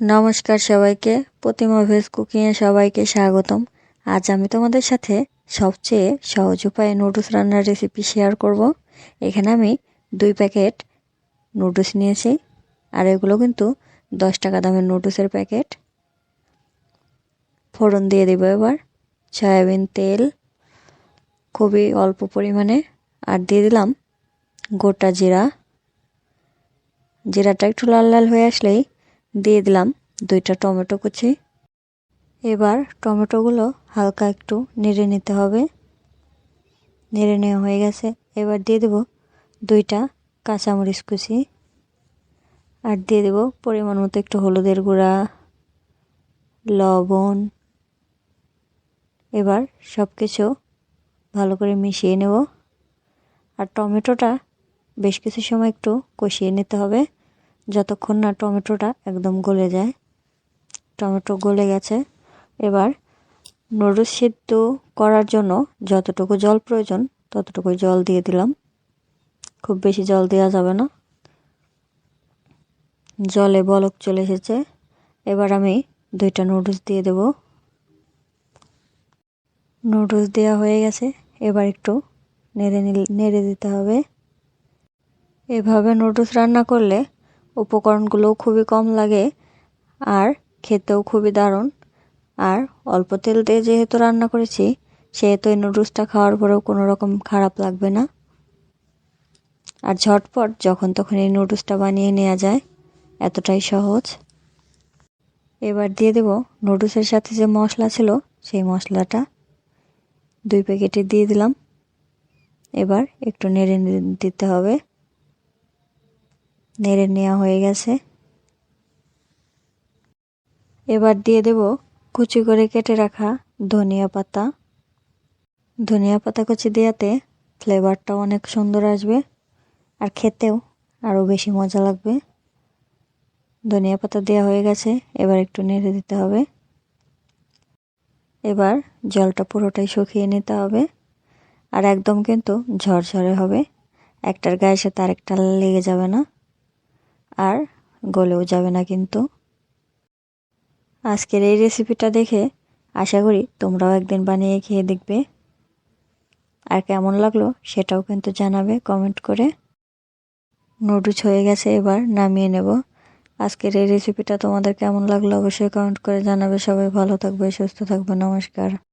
নমস্কার সবাইকে। প্রতিমা ভেজ কুকিংয়ে সবাইকে স্বাগতম। আজ আমি তোমাদের সাথে সবচেয়ে সহজ উপায়ে নুডলস রান্নার রেসিপি শেয়ার করব। এখানে আমি দুই প্যাকেট নুডলস নিয়েছি। আর এগুলো কিন্তু দশ টাকা দামের নুডলসের প্যাকেট ফোড়ন দিয়ে দেবো এবার। সয়াবিন তেল খুবই অল্প পরিমাণে। আর দিয়ে দিলাম গোটা জিরা। জিরাটা একটু লাল লাল হয়ে আসলেই দিয়ে দিলাম দুইটা টমেটো কুচি। এবার টমেটোগুলো হালকা একটু নেড়ে নিতে হবে। নেড়ে নেওয়া হয়ে গেছে। এবার দিয়ে দেব দুইটা কাঁচামরিচ কুচি। আর দিয়ে দেব পরিমাণ মতো একটু হলুদের গুঁড়া, লবণ। এবার সব কিছু ভালো করে মিশিয়ে নেব। আর টমেটোটা বেশ কিছু সময় একটু কষিয়ে নিতে হবে। যতক্ষণ না টমেটোটা একদম গলে যায়। টমেটো গলে গেছে। এবার নুডলস সিদ্ধ করার জন্য যতটুকু জল প্রয়োজন ততটুকু জল দিয়ে দিলাম। খুব বেশি জল দেওয়া যাবে না। জলে বলক চলে এসেছে। এবার আমি দুইটা নুডলস দিয়ে দেব। নুডলস দেওয়া হয়ে গেছে। এবার একটু নেড়ে নেড়ে দিতে হবে। এভাবে নুডলস রান্না করলে উপকরণগুলোও খুবই কম লাগে, আর খেতেও খুবই দারুণ। আর অল্প তেল দিয়ে যেহেতু রান্না করেছি, সেহেতু এই নুডলসটা খাওয়ার পরেও কোনো রকম খারাপ লাগবে না। আর ঝটপট যখন তখন এই নুডলসটা বানিয়ে নেওয়া যায়, এতটাই সহজ। এবার দিয়ে দেব নুডলসের সাথে যে মশলা ছিল, সেই মশলাটা। দুই প্যাকেটে দিয়ে দিলাম। এবার একটু নেড়ে দিতে হবে। নেড়ে নেওয়া হয়ে গেছে। এবার দিয়ে দেব কুচি করে কেটে রাখা ধনিয়া পাতা। ধনিয়া পাতা কুচি দেওয়াতে ফ্লেভারটা অনেক সুন্দর আসবে আর খেতেও আরও বেশি মজা লাগবে। ধনিয়া পাতা দেওয়া হয়ে গেছে, এবার একটু নেড়ে দিতে হবে। এবার জলটা পুরোটাই শুকিয়ে নিতে হবে আর একদম কিন্তু ঝরঝরে হবে। একটার গায়ে সাথে আরেকটা লেগে যাবে না। আর গলেও যাবে না কিন্তু। আজকের এই রেসিপিটা দেখে আশা করি তোমরাও একদিন বানিয়ে খেয়ে দেখবে। আর কেমন লাগল সেটাও কিন্তু জানাবে কমেন্ট করে। নুডলস হয়ে গেছে এবার, নামিয়ে নেব। আজকের এই রেসিপিটা তোমাদের কেমন লাগল অবশ্যই কমেন্ট করে জানাবে। সবাই ভালো থাকবে, সুস্থ থাকবে, নমস্কার।